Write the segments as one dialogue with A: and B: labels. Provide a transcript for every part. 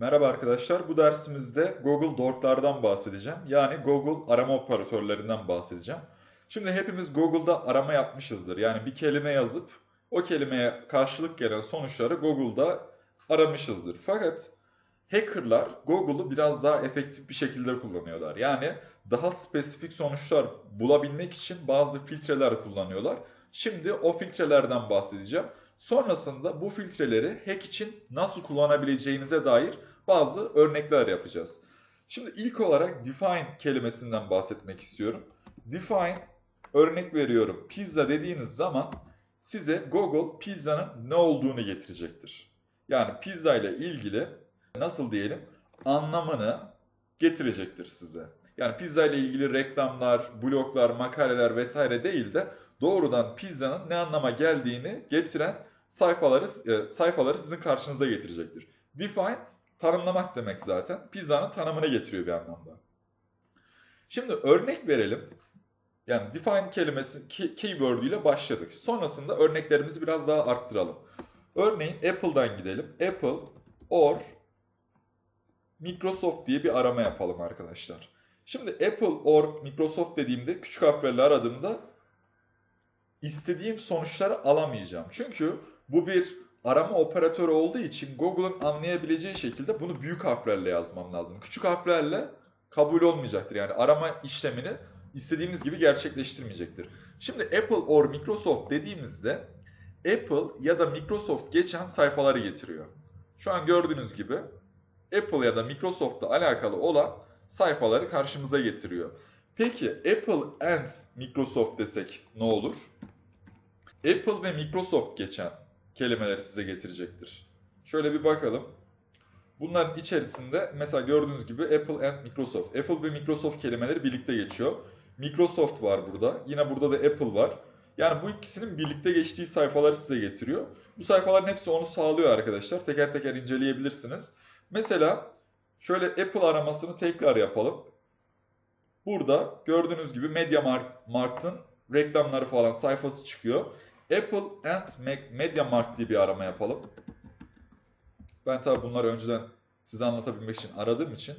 A: Merhaba arkadaşlar. Bu dersimizde Google Dork'lardan bahsedeceğim. Yani Google arama operatörlerinden bahsedeceğim. Şimdi hepimiz Google'da arama yapmışızdır. Yani bir kelime yazıp o kelimeye karşılık gelen sonuçları Google'da aramışızdır. Fakat hackerlar Google'u biraz daha efektif bir şekilde kullanıyorlar. Yani daha spesifik sonuçlar bulabilmek için bazı filtreler kullanıyorlar. Şimdi o filtrelerden bahsedeceğim. Sonrasında bu filtreleri hack için nasıl kullanabileceğinize dair bazı örnekler yapacağız. Şimdi ilk olarak define kelimesinden bahsetmek istiyorum. Define örnek veriyorum pizza dediğiniz zaman size Google pizzanın ne olduğunu getirecektir. Yani pizza ile ilgili nasıl diyelim anlamını getirecektir size. Yani pizza ile ilgili reklamlar, bloglar, makaleler vesaire değil de doğrudan pizzanın ne anlama geldiğini getiren sayfaları e, sayfaları sizin karşınıza getirecektir. Define tanımlamak demek zaten. Pizzanın tanımını getiriyor bir anlamda. Şimdi örnek verelim. Yani define kelimesi key, keyword ile başladık. Sonrasında örneklerimizi biraz daha arttıralım. Örneğin Apple'dan gidelim. Apple or Microsoft diye bir arama yapalım arkadaşlar. Şimdi Apple or Microsoft dediğimde küçük harflerle aradığımda istediğim sonuçları alamayacağım. Çünkü bu bir arama operatörü olduğu için Google'ın anlayabileceği şekilde bunu büyük harflerle yazmam lazım. Küçük harflerle kabul olmayacaktır. Yani arama işlemini istediğimiz gibi gerçekleştirmeyecektir. Şimdi Apple or Microsoft dediğimizde Apple ya da Microsoft geçen sayfaları getiriyor. Şu an gördüğünüz gibi Apple ya da Microsoft'la alakalı olan sayfaları karşımıza getiriyor. Peki Apple and Microsoft desek ne olur? Apple ve Microsoft geçen kelimeleri size getirecektir. Şöyle bir bakalım. Bunların içerisinde mesela gördüğünüz gibi Apple and Microsoft. Apple ve Microsoft kelimeleri birlikte geçiyor. Microsoft var burada. Yine burada da Apple var. Yani bu ikisinin birlikte geçtiği sayfaları size getiriyor. Bu sayfaların hepsi onu sağlıyor arkadaşlar. Teker teker inceleyebilirsiniz. Mesela şöyle Apple aramasını tekrar yapalım. Burada gördüğünüz gibi MediaMarkt'ın reklamları falan sayfası çıkıyor. Apple and MediaMarkt diye bir arama yapalım. Ben tabi bunları önceden size anlatabilmek için aradığım için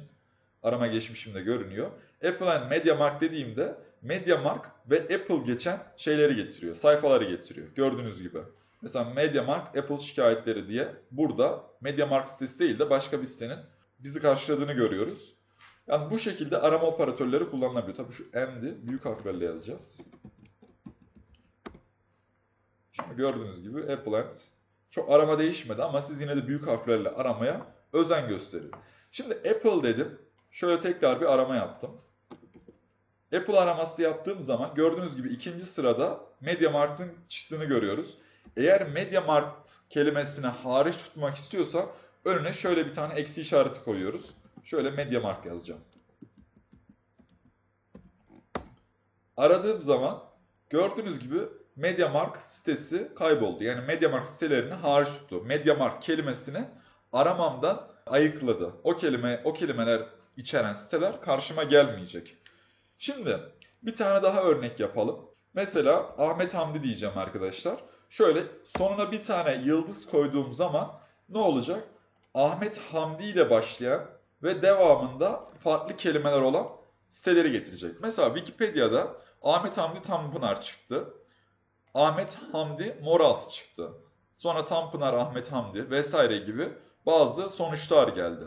A: arama geçmişimde görünüyor. Apple and MediaMarkt dediğimde MediaMarkt ve Apple geçen şeyleri getiriyor, sayfaları getiriyor. Gördüğünüz gibi. Mesela MediaMarkt Apple şikayetleri diye burada MediaMarkt sitesi değil de başka bir sitenin bizi karşıladığını görüyoruz. Yani bu şekilde arama operatörleri kullanılabiliyor. Tabii şu and'i büyük harflerle yazacağız. Şimdi gördüğünüz gibi Apple and çok arama değişmedi ama siz yine de büyük harflerle aramaya özen gösterin. Şimdi Apple dedim. Şöyle tekrar bir arama yaptım. Apple araması yaptığım zaman gördüğünüz gibi ikinci sırada MediaMarkt'ın çıktığını görüyoruz. Eğer MediaMarkt kelimesini hariç tutmak istiyorsa önüne şöyle bir tane eksi işareti koyuyoruz. Şöyle MediaMarkt yazacağım. Aradığım zaman gördüğünüz gibi MediaMarkt sitesi kayboldu. Yani MediaMarkt sitelerini hariç tuttu. MediaMarkt kelimesini aramamdan ayıkladı. O kelime, o kelimeler içeren siteler karşıma gelmeyecek. Şimdi bir tane daha örnek yapalım. Mesela Ahmet Hamdi diyeceğim arkadaşlar. Şöyle sonuna bir tane yıldız koyduğum zaman ne olacak? Ahmet Hamdi ile başlayan ve devamında farklı kelimeler olan siteleri getirecek. Mesela Wikipedia'da Ahmet Hamdi Tanpınar çıktı. Ahmet Hamdi Moraltı çıktı. Sonra Tanpınar Ahmet Hamdi vesaire gibi bazı sonuçlar geldi.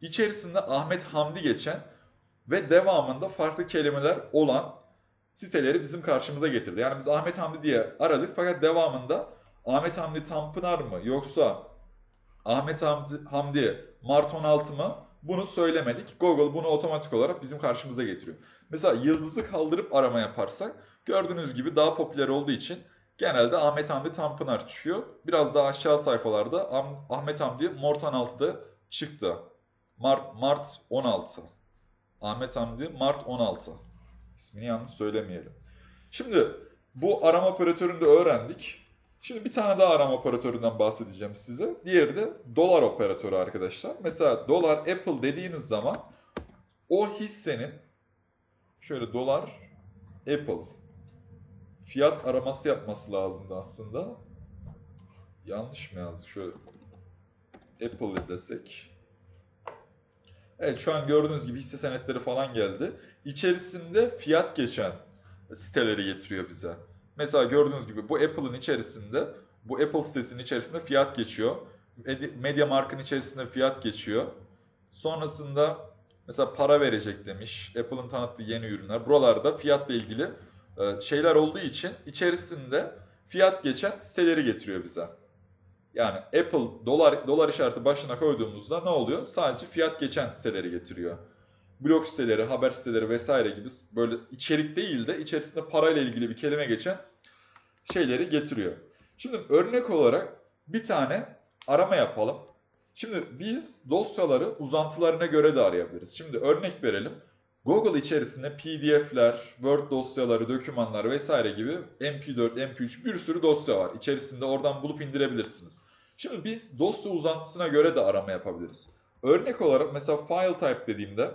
A: İçerisinde Ahmet Hamdi geçen ve devamında farklı kelimeler olan siteleri bizim karşımıza getirdi. Yani biz Ahmet Hamdi diye aradık fakat devamında Ahmet Hamdi Tanpınar mı yoksa Ahmet Hamdi, Hamdi Mart 16 mı bunu söylemedik. Google bunu otomatik olarak bizim karşımıza getiriyor. Mesela yıldızı kaldırıp arama yaparsak gördüğünüz gibi daha popüler olduğu için genelde Ahmet Hamdi Tanpınar çıkıyor. Biraz daha aşağı sayfalarda Ahmet Hamdi Mart 16'da çıktı. Mart, Mart 16. Ahmet Hamdi Mart 16. İsmini yanlış söylemeyelim. Şimdi bu arama operatörünü de öğrendik. Şimdi bir tane daha arama operatöründen bahsedeceğim size. Diğeri de dolar operatörü arkadaşlar. Mesela dolar Apple dediğiniz zaman o hissenin şöyle dolar Apple fiyat araması yapması lazımdı aslında. Yanlış mı yazdık? Şöyle Apple desek. Evet şu an gördüğünüz gibi hisse senetleri falan geldi. İçerisinde fiyat geçen siteleri getiriyor bize. Mesela gördüğünüz gibi bu Apple'ın içerisinde, bu Apple sitesinin içerisinde fiyat geçiyor. Medi- MediaMarkt'ın içerisinde fiyat geçiyor. Sonrasında mesela para verecek demiş. Apple'ın tanıttığı yeni ürünler. Buralarda fiyatla ilgili şeyler olduğu için içerisinde fiyat geçen siteleri getiriyor bize. Yani Apple dolar dolar işareti başına koyduğumuzda ne oluyor? Sadece fiyat geçen siteleri getiriyor. Blog siteleri, haber siteleri vesaire gibi böyle içerik değil de içerisinde parayla ilgili bir kelime geçen şeyleri getiriyor. Şimdi örnek olarak bir tane arama yapalım. Şimdi biz dosyaları uzantılarına göre de arayabiliriz. Şimdi örnek verelim. Google içerisinde PDF'ler, Word dosyaları, dokümanlar vesaire gibi MP4, MP3 bir sürü dosya var. İçerisinde oradan bulup indirebilirsiniz. Şimdi biz dosya uzantısına göre de arama yapabiliriz. Örnek olarak mesela file type dediğimde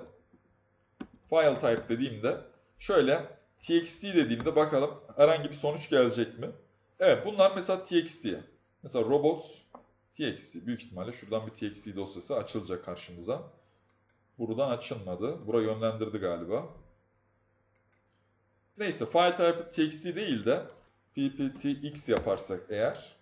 A: file type dediğimde şöyle txt dediğimde bakalım herhangi bir sonuç gelecek mi? Evet bunlar mesela txt. Mesela robots txt. Büyük ihtimalle şuradan bir txt dosyası açılacak karşımıza. Buradan açılmadı. Bura yönlendirdi galiba. Neyse file type txt değil de pptx yaparsak eğer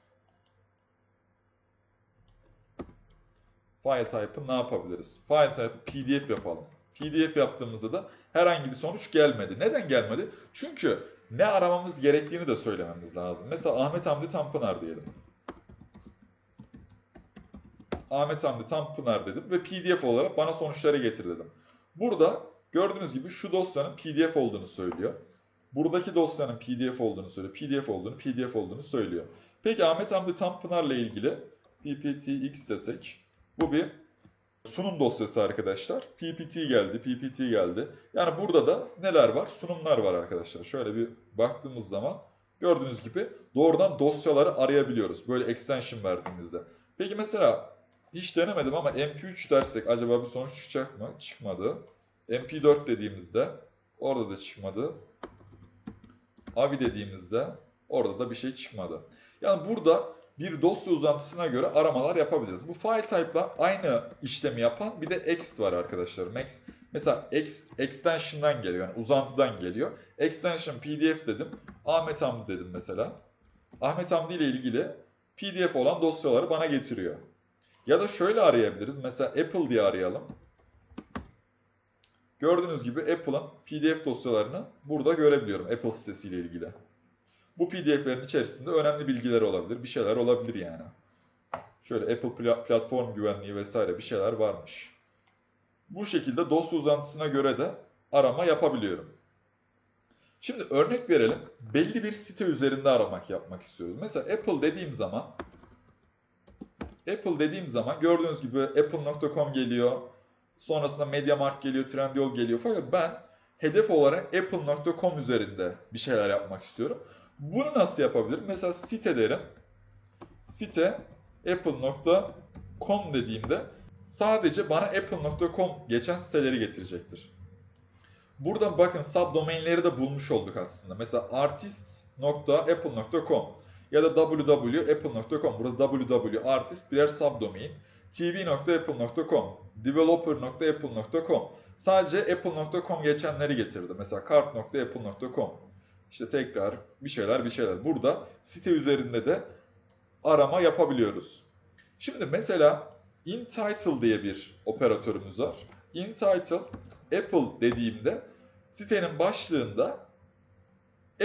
A: file type'ı ne yapabiliriz? File type'ı pdf yapalım. pdf yaptığımızda da herhangi bir sonuç gelmedi. Neden gelmedi? Çünkü ne aramamız gerektiğini de söylememiz lazım. Mesela Ahmet Hamdi Tanpınar diyelim. Ahmet Hamdi Tanpınar dedim ve pdf olarak bana sonuçları getir dedim. Burada gördüğünüz gibi şu dosyanın pdf olduğunu söylüyor. Buradaki dosyanın pdf olduğunu söylüyor. pdf olduğunu, pdf olduğunu söylüyor. Peki Ahmet Hamdi Tanpınar'la ilgili pptx desek bu bir sunum dosyası arkadaşlar. PPT geldi, PPT geldi. Yani burada da neler var? Sunumlar var arkadaşlar. Şöyle bir baktığımız zaman gördüğünüz gibi doğrudan dosyaları arayabiliyoruz. Böyle extension verdiğimizde. Peki mesela hiç denemedim ama MP3 dersek acaba bir sonuç çıkacak mı? Çıkmadı. MP4 dediğimizde orada da çıkmadı. AVI dediğimizde orada da bir şey çıkmadı. Yani burada bir dosya uzantısına göre aramalar yapabiliriz. Bu file type'la aynı işlemi yapan bir de ext var arkadaşlar. Max mesela ex, extension'dan geliyor yani uzantıdan geliyor. Extension pdf dedim. Ahmet Hamdi dedim mesela. Ahmet Hamdi ile ilgili pdf olan dosyaları bana getiriyor. Ya da şöyle arayabiliriz. Mesela Apple diye arayalım. Gördüğünüz gibi Apple'ın pdf dosyalarını burada görebiliyorum Apple sitesiyle ilgili. Bu pdf'lerin içerisinde önemli bilgiler olabilir. Bir şeyler olabilir yani. Şöyle Apple pla- platform güvenliği vesaire bir şeyler varmış. Bu şekilde dosya uzantısına göre de arama yapabiliyorum. Şimdi örnek verelim. Belli bir site üzerinde aramak yapmak istiyoruz. Mesela Apple dediğim zaman Apple dediğim zaman gördüğünüz gibi apple.com geliyor. Sonrasında MediaMarkt geliyor, Trendyol geliyor. Fakat ben hedef olarak apple.com üzerinde bir şeyler yapmak istiyorum. Bunu nasıl yapabilirim? Mesela site derim. Site apple.com dediğimde sadece bana apple.com geçen siteleri getirecektir. Buradan bakın subdomainleri de bulmuş olduk aslında. Mesela artist.apple.com ya da www.apple.com. Burada www artist birer subdomain. tv.apple.com, developer.apple.com. Sadece apple.com geçenleri getirdi. Mesela kart.apple.com. İşte tekrar bir şeyler bir şeyler. Burada site üzerinde de arama yapabiliyoruz. Şimdi mesela InTitle diye bir operatörümüz var. InTitle Apple dediğimde sitenin başlığında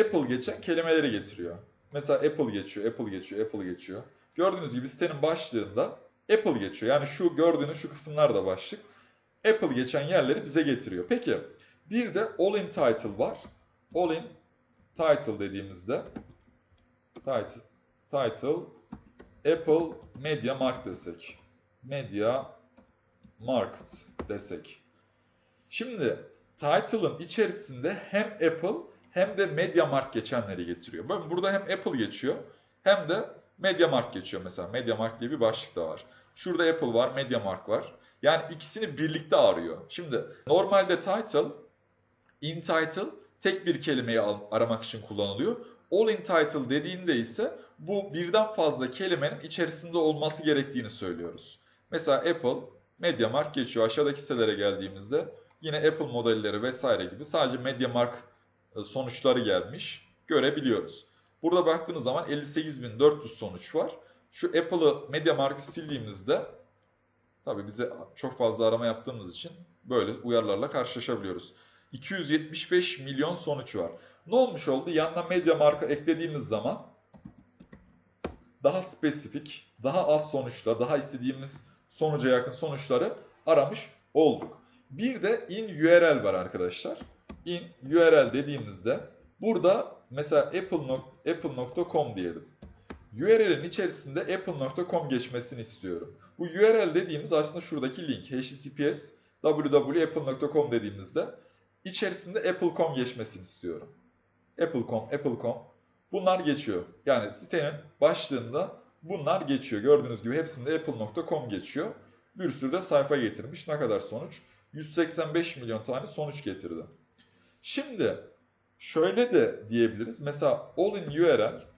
A: Apple geçen kelimeleri getiriyor. Mesela Apple geçiyor, Apple geçiyor, Apple geçiyor. Gördüğünüz gibi sitenin başlığında Apple geçiyor. Yani şu gördüğünüz şu kısımlar da başlık. Apple geçen yerleri bize getiriyor. Peki bir de All in Title var. All in Title dediğimizde title, title Apple Media Markt desek. Media Markt desek. Şimdi title'ın içerisinde hem Apple hem de MediaMarkt geçenleri getiriyor. Bakın burada hem Apple geçiyor hem de MediaMarkt geçiyor mesela. MediaMarkt diye bir başlık da var. Şurada Apple var, MediaMarkt var. Yani ikisini birlikte arıyor. Şimdi normalde title, in title tek bir kelimeyi aramak için kullanılıyor. All in title dediğinde ise bu birden fazla kelimenin içerisinde olması gerektiğini söylüyoruz. Mesela Apple MediaMarkt geçiyor. Aşağıdaki sitelere geldiğimizde yine Apple modelleri vesaire gibi sadece MediaMarkt e, sonuçları gelmiş görebiliyoruz. Burada baktığınız zaman 58.400 sonuç var. Şu Apple'ı MediaMarkt'ı sildiğimizde tabii bize çok fazla arama yaptığımız için böyle uyarılarla karşılaşabiliyoruz. 275 milyon sonuç var. Ne olmuş oldu? Yanına MediaMarkt'ı eklediğimiz zaman daha spesifik, daha az sonuçla, daha istediğimiz sonuca yakın sonuçları aramış olduk. Bir de in URL var arkadaşlar. In URL dediğimizde burada mesela apple.com apple diyelim. URL'in içerisinde apple.com geçmesini istiyorum. Bu URL dediğimiz aslında şuradaki link https www.apple.com dediğimizde içerisinde apple.com geçmesini istiyorum. Apple.com, apple.com bunlar geçiyor. Yani sitenin başlığında bunlar geçiyor. Gördüğünüz gibi hepsinde apple.com geçiyor. Bir sürü de sayfa getirmiş. Ne kadar sonuç? 185 milyon tane sonuç getirdi. Şimdi şöyle de diyebiliriz. Mesela all in URL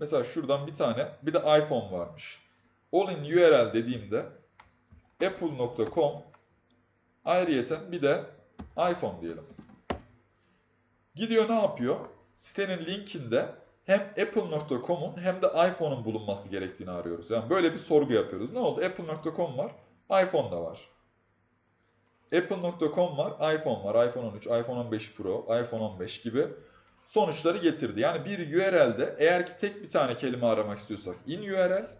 A: Mesela şuradan bir tane bir de iPhone varmış. All in URL dediğimde apple.com ayrıyeten bir de iPhone diyelim. Gidiyor ne yapıyor? Sitenin linkinde hem apple.com'un hem de iPhone'un bulunması gerektiğini arıyoruz. Yani böyle bir sorgu yapıyoruz. Ne oldu? Apple.com var, iPhone da var. Apple.com var, iPhone var, iPhone 13, iPhone 15 Pro, iPhone 15 gibi sonuçları getirdi. Yani bir URL'de eğer ki tek bir tane kelime aramak istiyorsak in URL,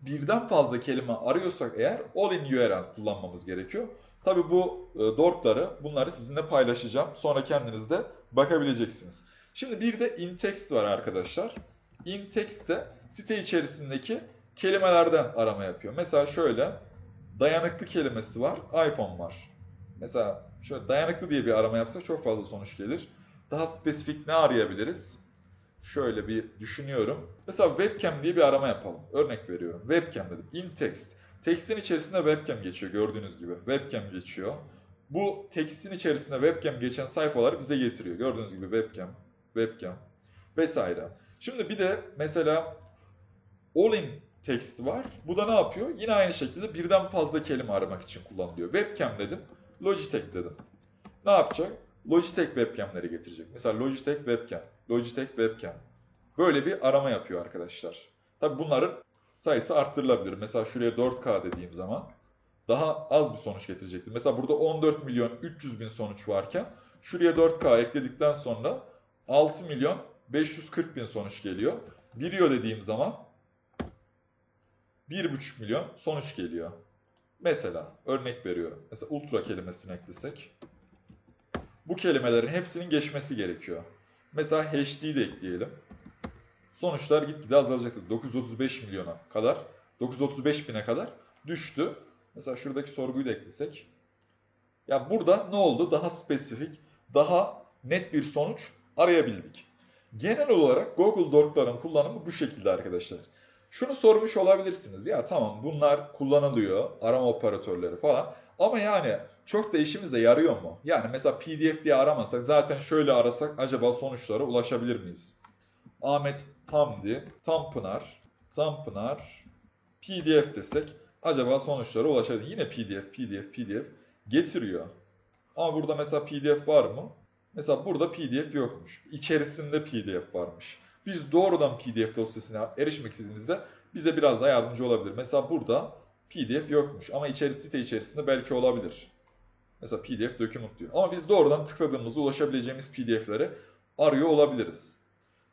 A: birden fazla kelime arıyorsak eğer all in URL kullanmamız gerekiyor. Tabi bu e, dorkları bunları sizinle paylaşacağım. Sonra kendiniz de bakabileceksiniz. Şimdi bir de in text var arkadaşlar. In text de site içerisindeki kelimelerden arama yapıyor. Mesela şöyle dayanıklı kelimesi var, iPhone var. Mesela şöyle dayanıklı diye bir arama yapsak çok fazla sonuç gelir. Daha spesifik ne arayabiliriz? Şöyle bir düşünüyorum. Mesela webcam diye bir arama yapalım. Örnek veriyorum. Webcam dedim. In text. Tekstin içerisinde webcam geçiyor gördüğünüz gibi. Webcam geçiyor. Bu tekstin içerisinde webcam geçen sayfaları bize getiriyor. Gördüğünüz gibi webcam, webcam vesaire. Şimdi bir de mesela all in text var. Bu da ne yapıyor? Yine aynı şekilde birden fazla kelime aramak için kullanılıyor. Webcam dedim. Logitech dedim. Ne yapacak? Logitech webcamleri getirecek. Mesela Logitech webcam, Logitech webcam. Böyle bir arama yapıyor arkadaşlar. Tabi bunların sayısı arttırılabilir. Mesela şuraya 4K dediğim zaman daha az bir sonuç getirecektir. Mesela burada 14 milyon 300 bin sonuç varken şuraya 4K ekledikten sonra 6 milyon 540 bin sonuç geliyor. Video dediğim zaman 1,5 milyon sonuç geliyor. Mesela örnek veriyorum. Mesela ultra kelimesini eklesek bu kelimelerin hepsinin geçmesi gerekiyor. Mesela HD'yi de ekleyelim. Sonuçlar gitgide azalacaktır. 935 milyona kadar, 935 bine kadar düştü. Mesela şuradaki sorguyu da eklesek. Ya burada ne oldu? Daha spesifik, daha net bir sonuç arayabildik. Genel olarak Google Dork'ların kullanımı bu şekilde arkadaşlar. Şunu sormuş olabilirsiniz. Ya tamam bunlar kullanılıyor, arama operatörleri falan. Ama yani çok da işimize yarıyor mu? Yani mesela PDF diye aramasak zaten şöyle arasak acaba sonuçlara ulaşabilir miyiz? Ahmet Hamdi, Tanpınar, Tanpınar, PDF desek acaba sonuçlara ulaşabilir Yine PDF, PDF, PDF getiriyor. Ama burada mesela PDF var mı? Mesela burada PDF yokmuş. İçerisinde PDF varmış. Biz doğrudan PDF dosyasına erişmek istediğimizde bize biraz daha yardımcı olabilir. Mesela burada PDF yokmuş ama içeri site içerisinde belki olabilir. Mesela PDF document diyor. Ama biz doğrudan tıkladığımızda ulaşabileceğimiz PDF'leri arıyor olabiliriz.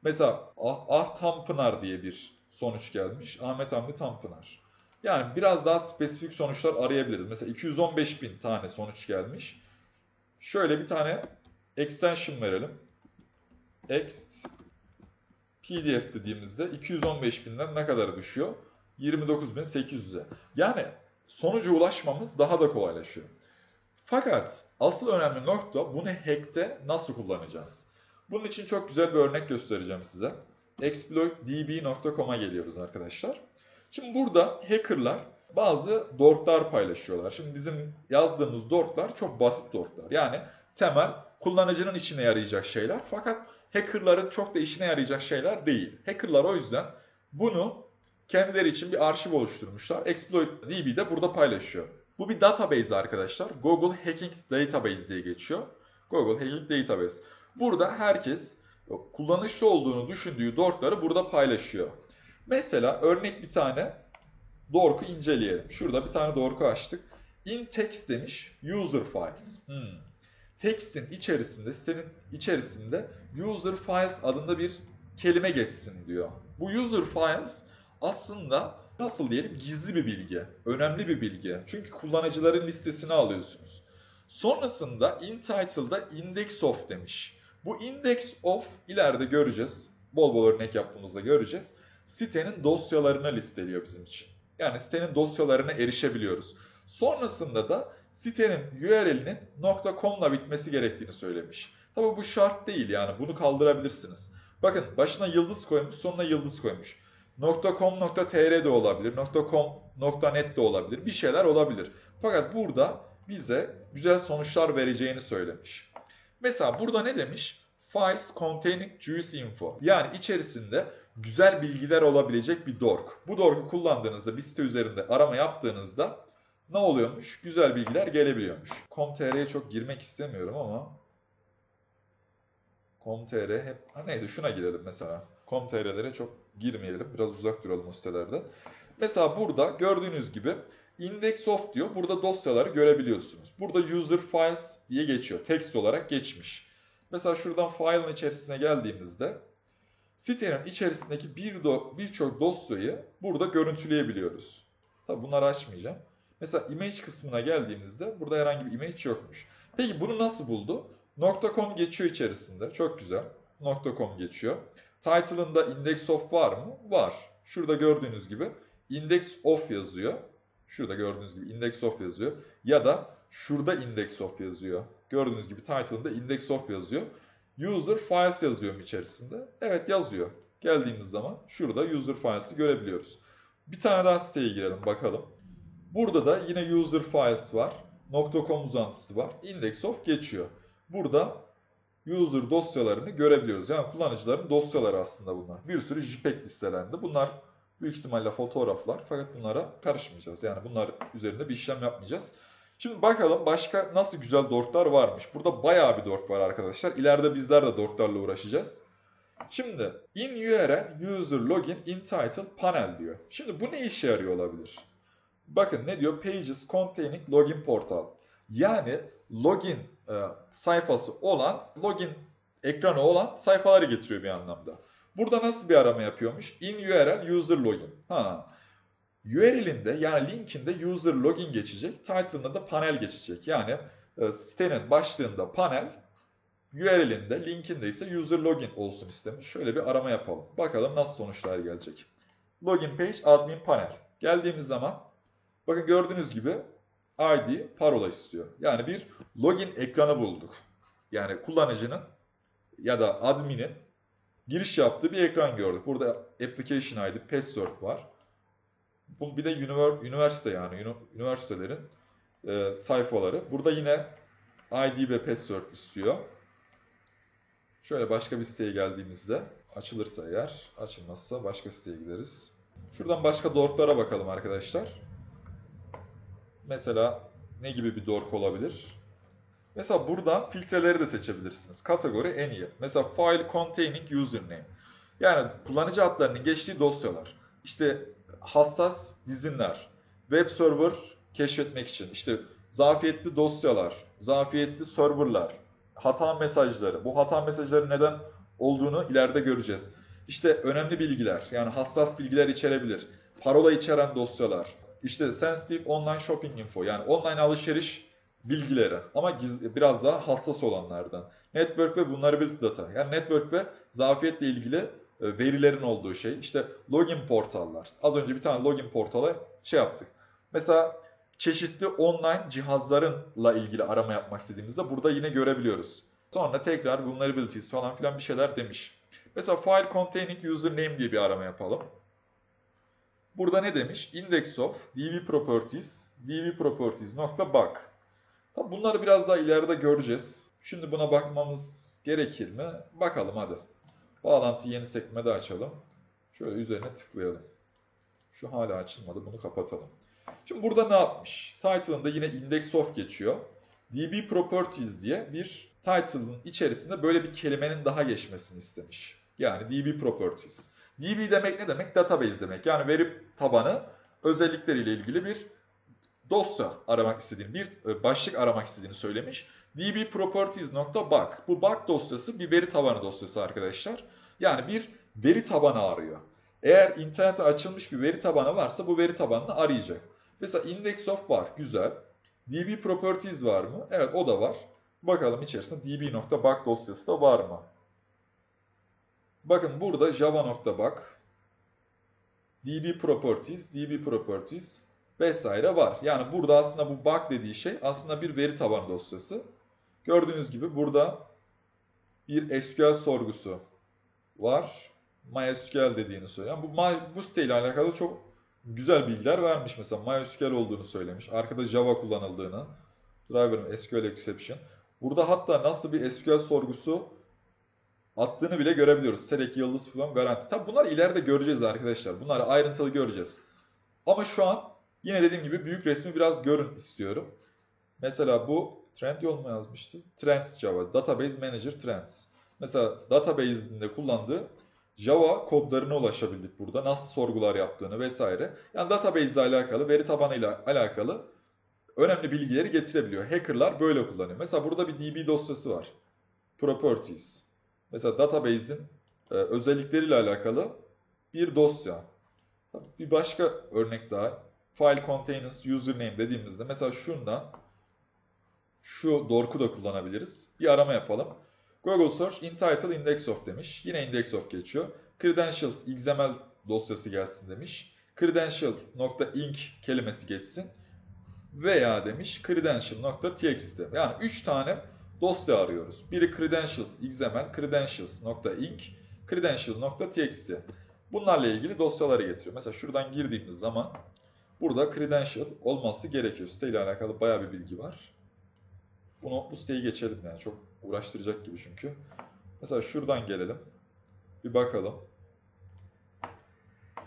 A: Mesela Ah, ah Tanpınar diye bir sonuç gelmiş. Ahmet Hamdi Tanpınar. Yani biraz daha spesifik sonuçlar arayabiliriz. Mesela 215 bin tane sonuç gelmiş. Şöyle bir tane extension verelim. Ext PDF dediğimizde 215 binden ne kadar düşüyor? 29.800'e. Yani sonuca ulaşmamız daha da kolaylaşıyor. Fakat asıl önemli nokta bunu hack'te nasıl kullanacağız? Bunun için çok güzel bir örnek göstereceğim size. exploitdb.com'a geliyoruz arkadaşlar. Şimdi burada hackerlar bazı dorklar paylaşıyorlar. Şimdi bizim yazdığımız dorklar çok basit dorklar. Yani temel kullanıcının işine yarayacak şeyler fakat hackerların çok da işine yarayacak şeyler değil. Hackerlar o yüzden bunu kendileri için bir arşiv oluşturmuşlar. Exploit DB de burada paylaşıyor. Bu bir database arkadaşlar. Google Hacking Database diye geçiyor. Google Hacking Database. Burada herkes kullanışlı olduğunu düşündüğü dorkları burada paylaşıyor. Mesela örnek bir tane dorku inceleyelim. Şurada bir tane dorku açtık. In text demiş user files. Hmm. Text'in içerisinde, sitenin içerisinde user files adında bir kelime geçsin diyor. Bu user files aslında nasıl diyelim gizli bir bilgi, önemli bir bilgi. Çünkü kullanıcıların listesini alıyorsunuz. Sonrasında in title'da index of demiş. Bu index of ileride göreceğiz. Bol bol örnek yaptığımızda göreceğiz. Sitenin dosyalarını listeliyor bizim için. Yani sitenin dosyalarına erişebiliyoruz. Sonrasında da sitenin URL'inin .com'la bitmesi gerektiğini söylemiş. Tabi bu şart değil yani bunu kaldırabilirsiniz. Bakın başına yıldız koymuş sonuna yıldız koymuş. .com.tr de olabilir, .com.net de olabilir. Bir şeyler olabilir. Fakat burada bize güzel sonuçlar vereceğini söylemiş. Mesela burada ne demiş? Files containing juicy info. Yani içerisinde güzel bilgiler olabilecek bir dork. Bu dorku kullandığınızda bir site üzerinde arama yaptığınızda ne oluyormuş? Güzel bilgiler gelebiliyormuş. Com.tr'ye çok girmek istemiyorum ama Com.tr hep... Ha neyse şuna girelim mesela. Com.tr'lere çok girmeyelim. Biraz uzak duralım o sitelerde. Mesela burada gördüğünüz gibi index of diyor. Burada dosyaları görebiliyorsunuz. Burada user files diye geçiyor. Text olarak geçmiş. Mesela şuradan file'ın içerisine geldiğimizde sitenin içerisindeki bir do birçok dosyayı burada görüntüleyebiliyoruz. Tabi bunları açmayacağım. Mesela image kısmına geldiğimizde burada herhangi bir image yokmuş. Peki bunu nasıl buldu? .com geçiyor içerisinde. Çok güzel. .com geçiyor. Title'ında index of var mı? Var. Şurada gördüğünüz gibi index of yazıyor. Şurada gördüğünüz gibi index of yazıyor. Ya da şurada index of yazıyor. Gördüğünüz gibi title'ında index of yazıyor. User files yazıyor mu içerisinde? Evet yazıyor. Geldiğimiz zaman şurada user files'i görebiliyoruz. Bir tane daha siteye girelim bakalım. Burada da yine user files var. .com uzantısı var. Index of geçiyor. Burada user dosyalarını görebiliyoruz. Yani kullanıcıların dosyaları aslında bunlar. Bir sürü JPEG listelendi. Bunlar büyük ihtimalle fotoğraflar fakat bunlara karışmayacağız. Yani bunlar üzerinde bir işlem yapmayacağız. Şimdi bakalım başka nasıl güzel dorklar varmış. Burada bayağı bir dork var arkadaşlar. İleride bizler de dorklarla uğraşacağız. Şimdi in URL user login in title panel diyor. Şimdi bu ne işe yarıyor olabilir? Bakın ne diyor? Pages containing login portal. Yani login e, sayfası olan, login ekranı olan sayfaları getiriyor bir anlamda. Burada nasıl bir arama yapıyormuş? In URL user login. Ha. URL'inde yani linkinde user login geçecek. Title'ında da panel geçecek. Yani e, sitenin başlığında panel, URL'inde, linkinde ise user login olsun istemiş. Şöyle bir arama yapalım. Bakalım nasıl sonuçlar gelecek. Login page admin panel. Geldiğimiz zaman bakın gördüğünüz gibi ID parola istiyor. Yani bir login ekranı bulduk. Yani kullanıcının ya da adminin giriş yaptığı bir ekran gördük. Burada application ID, password var. Bu bir de üniversite yani üniversitelerin e, sayfaları. Burada yine ID ve password istiyor. Şöyle başka bir siteye geldiğimizde açılırsa eğer, açılmazsa başka siteye gideriz. Şuradan başka dorklara bakalım arkadaşlar. Mesela ne gibi bir dork olabilir? Mesela buradan filtreleri de seçebilirsiniz. Kategori en iyi. Mesela file containing username. Yani kullanıcı adlarının geçtiği dosyalar. İşte hassas dizinler. Web server keşfetmek için. İşte zafiyetli dosyalar, zafiyetli serverlar, hata mesajları. Bu hata mesajları neden olduğunu ileride göreceğiz. İşte önemli bilgiler yani hassas bilgiler içerebilir. Parola içeren dosyalar. İşte sensitive online shopping info yani online alışveriş bilgileri ama gizli, biraz daha hassas olanlardan. Network ve vulnerability data yani network ve zafiyetle ilgili e, verilerin olduğu şey. İşte login portallar. Az önce bir tane login portala şey yaptık. Mesela çeşitli online cihazlarınla ilgili arama yapmak istediğimizde burada yine görebiliyoruz. Sonra tekrar vulnerabilities falan filan bir şeyler demiş. Mesela file containing username diye bir arama yapalım. Burada ne demiş? Index of db properties db properties nokta bug. Tabi bunları biraz daha ileride göreceğiz. Şimdi buna bakmamız gerekir mi? Bakalım hadi. Bağlantıyı yeni sekmede açalım. Şöyle üzerine tıklayalım. Şu hala açılmadı. Bunu kapatalım. Şimdi burada ne yapmış? Title'ında yine index of geçiyor. DB properties diye bir title'ın içerisinde böyle bir kelimenin daha geçmesini istemiş. Yani DB properties. DB demek ne demek? Database demek. Yani veri tabanı özellikleriyle ilgili bir dosya aramak istediğini, bir e, başlık aramak istediğini söylemiş. dbproperties.bug. Bu bug dosyası bir veri tabanı dosyası arkadaşlar. Yani bir veri tabanı arıyor. Eğer internete açılmış bir veri tabanı varsa bu veri tabanını arayacak. Mesela index of var. Güzel. db properties var mı? Evet o da var. Bakalım içerisinde db.bug dosyası da var mı? Bakın burada java.bug, db properties, db properties vesaire var. Yani burada aslında bu bug dediği şey aslında bir veri tabanı dosyası. Gördüğünüz gibi burada bir SQL sorgusu var. MySQL dediğini söylüyor. Bu, bu siteyle alakalı çok güzel bilgiler vermiş. Mesela MySQL olduğunu söylemiş. Arkada Java kullanıldığını. Driver'ın SQL exception. Burada hatta nasıl bir SQL sorgusu attığını bile görebiliyoruz. Select yıldız falan garanti. Tabi bunlar ileride göreceğiz arkadaşlar. Bunları ayrıntılı göreceğiz. Ama şu an yine dediğim gibi büyük resmi biraz görün istiyorum. Mesela bu Trendyol mu yazmıştı? Trends Java. Database Manager Trends. Mesela database'inde kullandığı Java kodlarına ulaşabildik burada. Nasıl sorgular yaptığını vesaire. Yani database ile alakalı, veri tabanıyla alakalı önemli bilgileri getirebiliyor. Hackerlar böyle kullanıyor. Mesela burada bir DB dosyası var. Properties. Mesela database'in e, özellikleriyle alakalı bir dosya. Bir başka örnek daha. File contains username dediğimizde mesela şundan şu dorku da kullanabiliriz. Bir arama yapalım. Google Search in title index of demiş. Yine index of geçiyor. Credentials XML dosyası gelsin demiş. Credential.inc kelimesi geçsin. Veya demiş credential.txt. Yani 3 tane dosya arıyoruz. Biri credentials XML, credentials.inc, credential.txt. Bunlarla ilgili dosyaları getiriyor. Mesela şuradan girdiğimiz zaman burada credential olması gerekiyor. Siteyle alakalı bayağı bir bilgi var. Bunu bu siteyi geçelim yani çok uğraştıracak gibi çünkü. Mesela şuradan gelelim. Bir bakalım.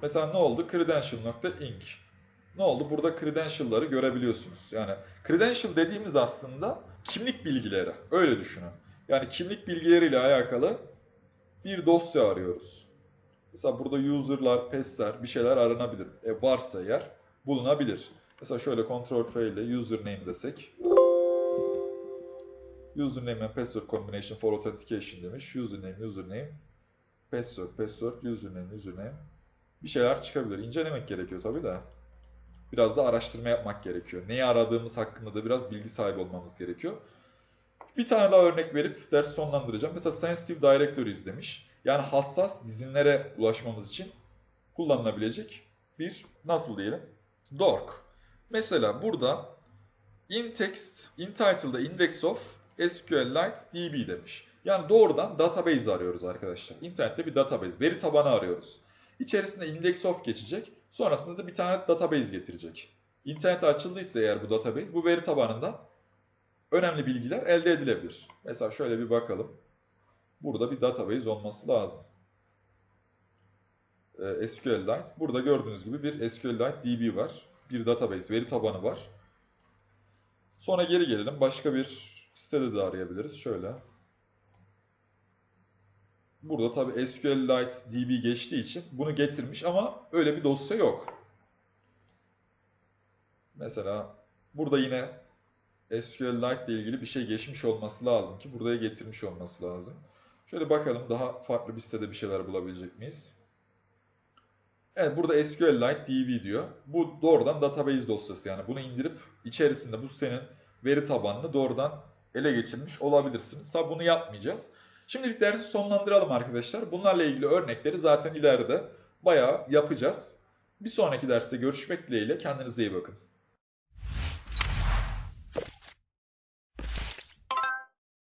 A: Mesela ne oldu? Credential.inc. Ne oldu? Burada credential'ları görebiliyorsunuz. Yani credential dediğimiz aslında kimlik bilgileri. Öyle düşünün. Yani kimlik bilgileriyle alakalı bir dosya arıyoruz. Mesela burada user'lar, pass'ler bir şeyler aranabilir. E varsa eğer bulunabilir. Mesela şöyle Ctrl F ile username desek. Username and password combination for authentication demiş. Username, username, password, password, username, username. Bir şeyler çıkabilir. İncelemek gerekiyor tabii de. Biraz da araştırma yapmak gerekiyor. Neyi aradığımız hakkında da biraz bilgi sahibi olmamız gerekiyor. Bir tane daha örnek verip dersi sonlandıracağım. Mesela sensitive directories demiş. Yani hassas dizinlere ulaşmamız için kullanılabilecek bir nasıl diyelim? Dork. Mesela burada in text, in title'da index of SQLite DB demiş. Yani doğrudan database arıyoruz arkadaşlar. İnternette bir database, veri tabanı arıyoruz. İçerisinde index of geçecek. Sonrasında da bir tane database getirecek. İnternete açıldıysa eğer bu database, bu veri tabanından önemli bilgiler elde edilebilir. Mesela şöyle bir bakalım. Burada bir database olması lazım. Ee, SQLite. Burada gördüğünüz gibi bir SQLite DB var. Bir database, veri tabanı var. Sonra geri gelelim. Başka bir sitede de arayabiliriz. Şöyle. Burada tabi SQLite DB geçtiği için bunu getirmiş ama öyle bir dosya yok. Mesela burada yine SQLite ile ilgili bir şey geçmiş olması lazım ki buraya getirmiş olması lazım. Şöyle bakalım daha farklı bir sitede bir şeyler bulabilecek miyiz? Evet burada SQLite DB diyor. Bu doğrudan database dosyası yani bunu indirip içerisinde bu sitenin veri tabanını doğrudan ele geçirmiş olabilirsiniz. Tabi bunu yapmayacağız. Şimdilik dersi sonlandıralım arkadaşlar. Bunlarla ilgili örnekleri zaten ileride bayağı yapacağız. Bir sonraki derste görüşmek dileğiyle kendinize iyi bakın.